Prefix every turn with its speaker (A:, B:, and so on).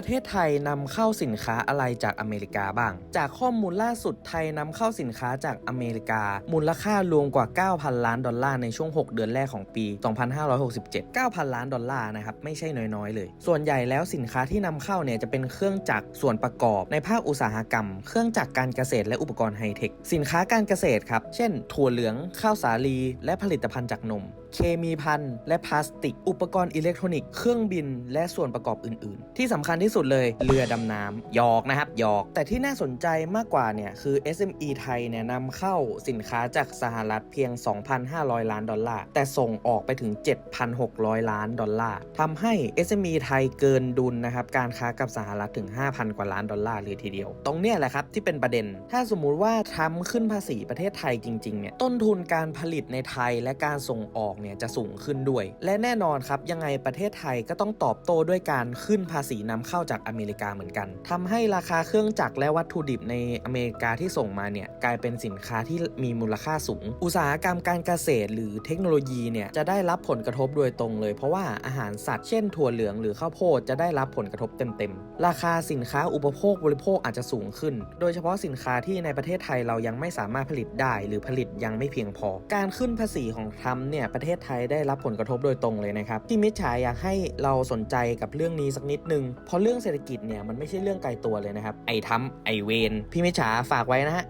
A: ประเทศไทยนำเข้าสินค้าอะไรจากอเมริกาบ้าง จากข้อมูลล่าสุดไทยนำเข้าสินค้าจากอเมริกา มูลค่ารวมกว่า 9,000 ล้านดอลลาร์ในช่วง 6 เดือนแรกของปี 2567 9,000 ล้านดอลลาร์นะครับไม่ใช่น้อยๆ เลย ส่วนใหญ่แล้วสินค้าที่นำเข้าเนี่ยจะเป็นเครื่องจักรส่วนประกอบในภาคอุตสาหกรรม เครื่องจักรการเกษตรและอุปกรณ์ไฮเทคสินค้าการเกษตรครับเช่น ถั่วเหลืองข้าวสาลี และผลิตภัณฑ์จากนมเคมีภัณฑ์และพลาสติก อุปกรณ์อิเล็กทรอนิกส์เครื่องบิน และส่วนประกอบอื่น ๆ ที่สำคัญที่สุดเลยเรือดำน้ำหยอกนะครับหยอก แต่ที่น่าสนใจมากกว่าเนี่ยคือ SME ไทยเนี่ยนำเข้าสินค้าจากสหรัฐเพียง 2,500 ล้านดอลลาร์ แต่ส่งออกไปถึง 7,600 ล้านดอลลาร์ทำให้ SME ไทยเกินดุลนะครับการค้ากับสหรัฐถึง 5,000 กว่าล้านดอลลาร์เลยทีเดียว ตรงเนี้ยแหละครับที่เป็นประเด็น ถ้าสมมุติว่าทำขึ้นภาษีประเทศไทยจริงๆเนี่ยต้นทุนการผลิตในไทยและการส่งออกเนี่ยจะสูงขึ้นด้วย และแน่นอนครับยังไงประเทศไทยก็ต้องตอบโต้ด้วยการขึ้นภาษีนำเข้าจากอเมริกาเหมือนกันทำให้ราคาเครื่องจักรและวัตถุดิบในอเมริกาที่ส่งมาเนี่ยกลายเป็นสินค้าที่มีมูลค่าสูง อุตสาหกรรมการเกษตร หรือเทคโนโลยีเนี่ยจะได้รับผลกระทบโดยตรงเลย เพราะว่าอาหารสัตว์เช่นถั่วเหลืองหรือข้าวโพดจะได้รับผลกระทบเต็มๆ ราคาสินค้าอุปโภคบริโภคอาจจะสูงขึ้น โดยเฉพาะสินค้าที่ในประเทศไทยเรายังไม่สามารถผลิตได้ หรือผลิตยังไม่เพียงพอ การขึ้นภาษีของทรัมป์เนี่ยประเทศไทยได้รับผลกระทบโดยตรงเลยนะครับที่มิจฉาอยากให้เราสนใจกับเรื่องนี้สักนิดนึงเพราะเรื่องเศรษฐกิจเนี่ยมันไม่ใช่เรื่องไกลตัวเลยนะครับ ไอ้ทำไอ้เวนพี่มิจฉาฝากไว้นะฮะ